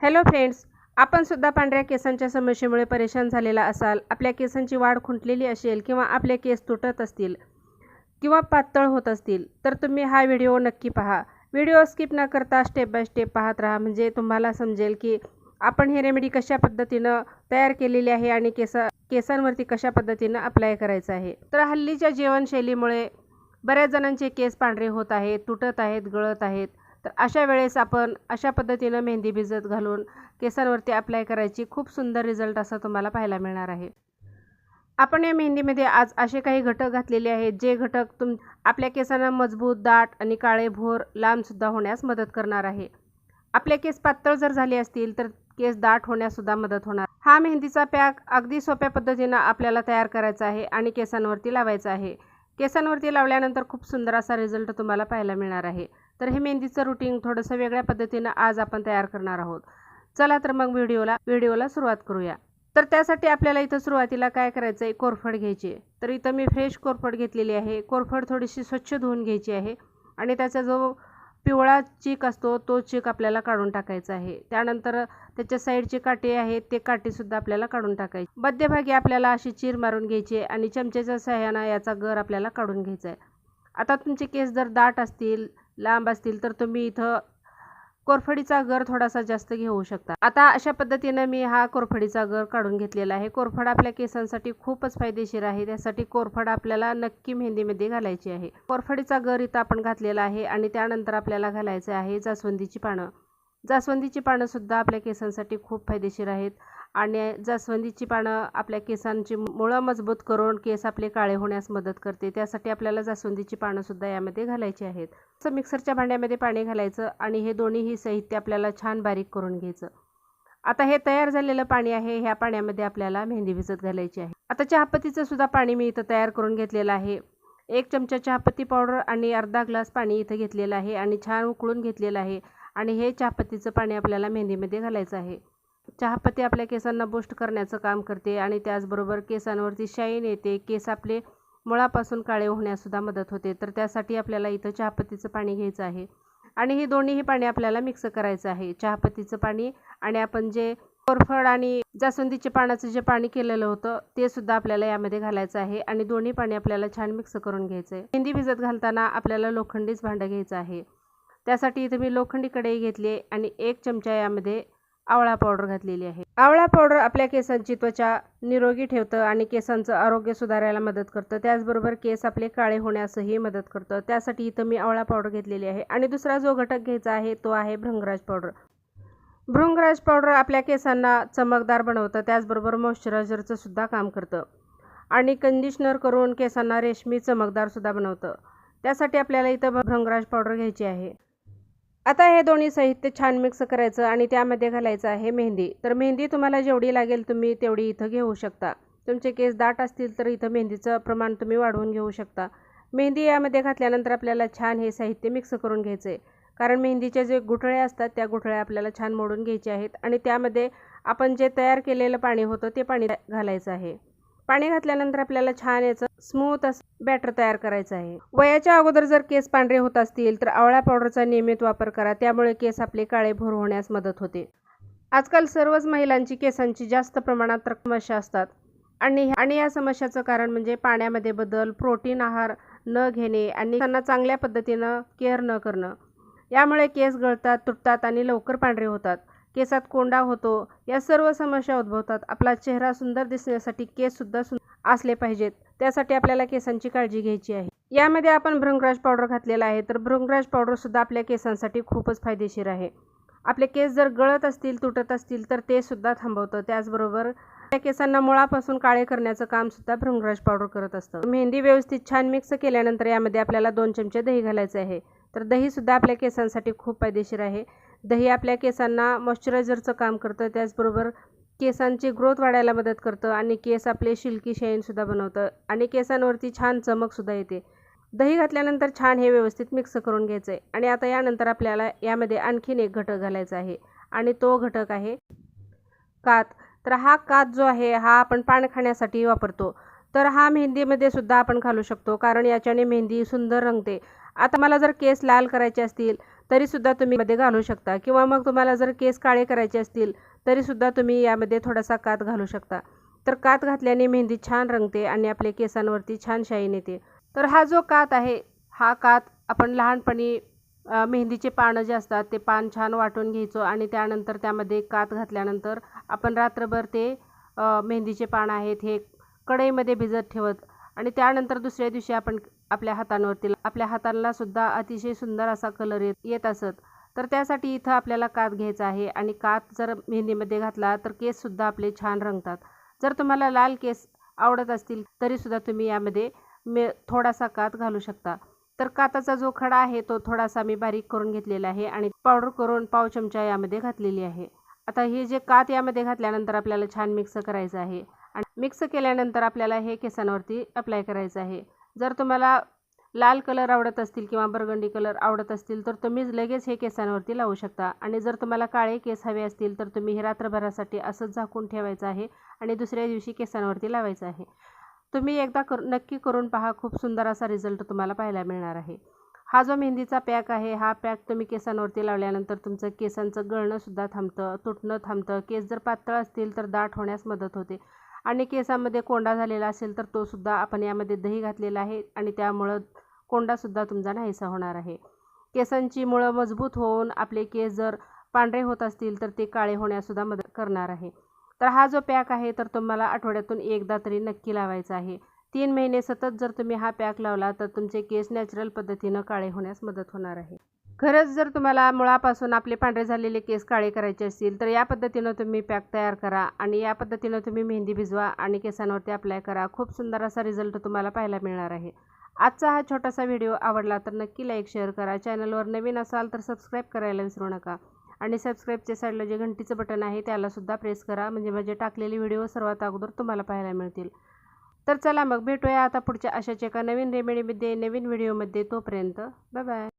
Hello friends आपण सुद्धा पांढऱ्या केसांच्या समस्येमुळे परेशान झालेला असाल. आपल्या केसांची वाढ खुंटलेली असेल किंवा आपले केस तुटत असतील किंवा पातळ होत असतील तर तुम्ही हा व्हिडिओ नक्की पहा. व्हिडिओ स्किप न करता स्टेप बाय स्टेप पाहत राहा. म्हणजे तुम्हाला समजेल की आपण ही रेमेडी कशा पद्धतीनं तयार केलेली आहे आणि केसा केसांवरती कशा पद्धतीनं अप्लाय करायचं आहे. तर हल्लीच्या जीवनशैलीमुळे बऱ्याच जणांचे केस पांढरे होत आहेत तुटत आहेत गळत आहेत. तर अशा वेळेस आपण अशा पद्धतीनं मेहंदी भिजत घालून केसांवरती अप्लाय करायची खूप सुंदर रिझल्ट असा तुम्हाला पाहायला मिळणार आहे. आपण या मेहंदीमध्ये आज असे काही घटक घातलेले आहेत जे घटक तुम आपल्या केसांना मजबूत दाट आणि काळे भोर लांबसुद्धा होण्यास मदत करणार आहे. आपले केस पातळ जर झाले असतील तर केस दाट होण्याससुद्धा मदत होणार. हा मेहंदीचा पॅक अगदी सोप्या पद्धतीनं आपल्याला तयार करायचा आहे आणि केसांवरती लावायचा आहे. केसांवरती लावल्यानंतर खूप सुंदर असा रिझल्ट तुम्हाला पाहायला मिळणार आहे. तर हे मेहंदीचं रुटीन थोडंसं वेगळ्या पद्धतीनं आज आपण तयार करणार आहोत. चला तर मग व्हिडिओला व्हिडिओला सुरुवात करूया. तर त्यासाठी आपल्याला इथं सुरुवातीला काय करायचं आहे कोरफड घ्यायची आहे. तर इथं मी फ्रेश कोरफड घेतलेली आहे. कोरफड थोडीशी स्वच्छ धुवून घ्यायची आहे आणि त्याचा जो पिवळा चीक असतो तो चीक आपल्याला काढून टाकायचा आहे. त्यानंतर त्याच्या साईडचे काटे आहेत ते काटेसुद्धा आपल्याला काढून टाकायचे. मध्यभागी आपल्याला अशी चीर मारून घ्यायची आहे आणि चमच्याच्या सहाय्यानं याचा गर आपल्याला काढून घ्यायचा आहे. आता तुमचे केस जर दाट असतील लांब असतील तर तुम्ही इथं कोरफडीचा गर थोडासा जास्त घेऊ शकता. आता अशा पद्धतीनं मी हा कोरफडीचा गर काढून घेतलेला आहे. कोरफड आपल्या केसांसाठी खूपच फायदेशीर आहे. त्यासाठी कोरफड आपल्याला नक्की मेहंदीमध्ये घालायची आहे. कोरफडीचा गर इथं आपण घातलेला आहे आणि त्यानंतर आपल्याला घालायचं आहे जास्वंदीची पानं. जास्वंदीची पानंसुद्धा आपल्या केसांसाठी खूप फायदेशीर आहेत. आणि जास्वंदीची पानं आपल्या केसांची मुळं मजबूत करून केस आपले काळे होण्यास मदत करते. त्यासाठी आपल्याला जास्वंदीची पानंसुद्धा यामध्ये घालायची आहेत. असं मिक्सरच्या भांड्यामध्ये पाणी घालायचं आणि हे दोन्हीही साहित्य आपल्याला छान बारीक करून घ्यायचं. आता हे तयार झालेलं पाणी आहे ह्या पाण्यामध्ये आपल्याला मेहंदी भिजत घालायची आहे. आता चहापत्तीचं सुद्धा पाणी मी इथं तयार करून घेतलेलं आहे. एक चमचा चहापत्ती पावडर आणि अर्धा ग्लास पाणी इथं घेतलेलं आहे आणि छान उकळून घेतलेलं आहे. आणि हे चहापत्तीचं पाणी आपल्याला मेहंदीमध्ये घालायचं आहे. चहापत्ती आपल्या केसांना बूस्ट करण्याचं काम करते आणि त्याचबरोबर केसांवरती शाईन येते. केस आपले मुळापासून काळे होण्यासुद्धा मदत होते. तर त्यासाठी आपल्याला इथं चहापत्तीचं पाणी घ्यायचं आहे. आणि हे दोन्हीही पाणी आपल्याला मिक्स करायचं आहे. चहापत्तीचं पाणी आणि आपण जे कोरफड आणि जास्वंदीचे पानाचं जे पाणी केलेलं होतं ते सुद्धा आपल्याला यामध्ये घालायचं आहे. आणि दोन्ही पाणी आपल्याला छान मिक्स करून घ्यायचं आहे. हिंदी भिजत घालताना आपल्याला लोखंडीच भांडं घ्यायचं आहे. त्यासाठी इथे मी लोखंडी कढई घेतली आणि एक चमचा यामध्ये आवळा पावडर घातलेली आहे. आवळा पावडर आपल्या केसांची त्वचा निरोगी ठेवतं आणि केसांचं आरोग्य सुधारायला मदत करतं. त्याचबरोबर केस आपले काळे होण्यासही मदत करतं. त्यासाठी इथं मी आवळा पावडर घेतलेली आहे. आणि दुसरा जो घटक घ्यायचा आहे तो आहे भृंगराज पावडर. भृंगराज पावडर आपल्या केसांना चमकदार बनवतं. त्याचबरोबर मॉइश्चरायझरचं सुद्धा काम करतं. आणि कंडिशनर करून केसांना रेशमी चमकदारसुद्धा बनवतं. त्यासाठी आपल्याला इथं भृंगराज पावडर घ्यायची आहे. आता हे दोन्ही साहित्य छान मिक्स करायचं आणि त्यामध्ये घालायचं आहे मेहंदी. तर मेहंदी तुम्हाला जेवढी लागेल तुम्ही तेवढी इथं घेऊ शकता. तुमचे केस दाट असतील तर इथं मेहंदीचं प्रमाण तुम्ही वाढवून घेऊ शकता. मेहंदी यामध्ये घातल्यानंतर आपल्याला छान हे साहित्य मिक्स करून घ्यायचं आहे कारण मेहंदीचे जे गुठळे असतात त्या गुठळ्या आपल्याला छान मोडून घ्यायचे आहेत आणि त्यामध्ये आपण जे तयार केलेलं पाणी होतं ते पाणी घालायचं आहे. पाणी घातल्यानंतर आपल्याला छान याचं स्मूथ असं बॅटर तयार करायचं आहे. वयाच्या अगोदर जर केस पांढरे होत असतील तर आवळा पावडरचा नियमित वापर करा. त्यामुळे केस आपले काळे भोर होण्यास मदत होते. आजकाल सर्वच महिलांची केसांची जास्त प्रमाणात समस्या असतात. आणि आणि या समस्याचं कारण म्हणजे पाण्यामध्ये बदल प्रोटीन आहार न घेणे आणि त्यांना चांगल्या पद्धतीनं केअर न करणं. यामुळे केस गळतात तुटतात आणि लवकर पांढरे होतात. केसात कोंडा होतो. या सर्व समस्या उद्भवतात. आपला चेहरा सुंदर दिसण्यासाठी केससुद्धा सुंदर असले पाहिजेत. त्यासाठी आपल्याला केसांची काळजी घ्यायची आहे. यामध्ये आपण भृंगराज पावडर घातलेला आहे तर भृंगराज पावडरसुद्धा आपल्या केसांसाठी खूपच फायदेशीर आहे. आपले केस जर गळत असतील तुटत असतील तर ते सुद्धा थांबवतं. त्याचबरोबर त्या केसांना मुळापासून काळे करण्याचं कामसुद्धा भृंगराज पावडर करत असतं. मेहंदी व्यवस्थित छान मिक्स केल्यानंतर यामध्ये आपल्याला दोन चमचे दही घालायचे आहे. तर दहीसुद्धा आपल्या केसांसाठी खूप फायदेशीर आहे. दही आपल्या केसांना मॉइश्चरायझरचं काम करतं. त्याचबरोबर केसांची ग्रोथ वाढायला मदत करतं आणि केस आपले शिल्की शाईनसुद्धा बनवतं आणि केसांवरती छान चमकसुद्धा येते. दही घातल्यानंतर छान हे व्यवस्थित मिक्स करून घ्यायचं आहे आणि आता यानंतर आपल्याला यामध्ये आणखीन एक घटक घालायचा आहे आणि तो घटक आहे कात. तर हा कात जो आहे हा आपण पान खाण्यासाठी वापरतो. तर हा मेहंदीमध्ये सुद्धा आपण घालू शकतो कारण याच्याने मेहंदी सुंदर रंगते. आता मला जर केस लाल करायचे असतील तरीसुद्धा तुम्ही मध्ये घालू शकता. किंवा मग तुम्हाला जर केस काळे करायचे असतील तरीसुद्धा तुम्ही यामध्ये थोडासा कात घालू शकता. तर कात घातल्याने मेहंदी छान रंगते आणि आपल्या केसांवरती छान शाईन येते. तर हा जो कात आहे हा कात आपण लहानपणी मेहंदीचे पानं जे असतात ते पान छान वाटून घ्यायचो आणि त्यानंतर त्यामध्ये कात घातल्यानंतर आपण रात्रभर ते मेहंदीचे पानं आहेत हे कढईमध्ये भिजत ठेवत आणि त्यानंतर दुसऱ्या दिवशी आपण आपल्या हातांवरती आपल्या हातांना सुद्धा अतिशय सुंदर असा कलर येत येत असत. तर त्यासाठी इथं आपल्याला कात घ्यायचा आहे आणि कात जर मेहंदीमध्ये घातला तर केससुद्धा आपले छान रंगतात. जर तुम्हाला लाल केस आवडत असतील तरीसुद्धा तुम्ही यामध्ये मे थोडासा कात घालू शकता. तर काताचा जो खडा आहे तो थोडासा मी बारीक करून घेतलेला आहे आणि पावडर करून पाव चमचा यामध्ये घातलेली आहे. आता हे जे कात यामध्ये घातल्यानंतर आपल्याला छान मिक्स करायचं आहे. आणि मिक्स केल्यानंतर आपल्याला हे केसांवरती अप्लाय करायचं आहे. जर तुम्हाला लाल कलर आवडत असतील किंवा बरगंडी कलर आवडत असतील तर तुम्ही लगेच हे केसांवरती लावू शकता. आणि जर तुम्हाला काळे केस हवे असतील तर तुम्ही हे रात्रभरासाठी असंच झाकून ठेवायचं आहे आणि दुसऱ्या दिवशी केसांवरती लावायचं आहे. तुम्ही एकदा कर नक्की करून पहा खूप सुंदर असा रिझल्ट तुम्हाला पाहायला मिळणार आहे. हा जो मेहंदीचा पॅक आहे हा पॅक तुम्ही केसांवरती लावल्यानंतर तुमचं केसांचं गळणंसुद्धा थांबतं तुटणं थांबतं. केस जर पातळ असतील तर दाट होण्यास मदत होते. आणि केसामध्ये कोंडा झालेला असेल तर तो सुद्धा आपण यामध्ये दही घातलेला आहे आणि त्यामुळं कोंडासुद्धा तुमचा नाहीसा होणार आहे. केसांची मुळं मजबूत होऊन आपले केस जर पांढरे होत असतील तर ते काळे होण्यासुद्धा मदत करणार आहे. तर हा जो पॅक आहे तर तुम्हाला आठवड्यातून एकदा तरी नक्की लावायचा आहे. तीन महिने सतत जर तुम्ही हा पॅक लावला तर तुमचे केस नॅचरल पद्धतीनं काळे होण्यास मदत होणार आहे. खरंच जर तुम्हाला मुळापासून आपले पांढरे झालेले केस काळे करायचे असतील तर या पद्धतीनं तुम्ही पॅक तयार करा आणि या पद्धतीनं तुम्ही मेहंदी भिजवा आणि केसांवरती अप्लाय करा. खूप सुंदर असा रिझल्ट तुम्हाला पाहायला मिळणार आहे. आजचा हा छोटासा व्हिडिओ आवडला तर नक्की लाईक शेअर करा. चॅनलवर नवीन असाल तर सबस्क्राईब करायला विसरू नका. आणि सबस्क्राईबच्या साईडला जे घंटीचं बटन आहे त्यालासुद्धा प्रेस करा. म्हणजे माझे टाकलेले व्हिडिओ सर्वात अगोदर तुम्हाला पाहायला मिळतील. तर चला मग भेटूया आता पुढच्या अशाच एका नवीन रेमेडीमध्ये नवीन व्हिडिओमध्ये तोपर्यंत बाय बाय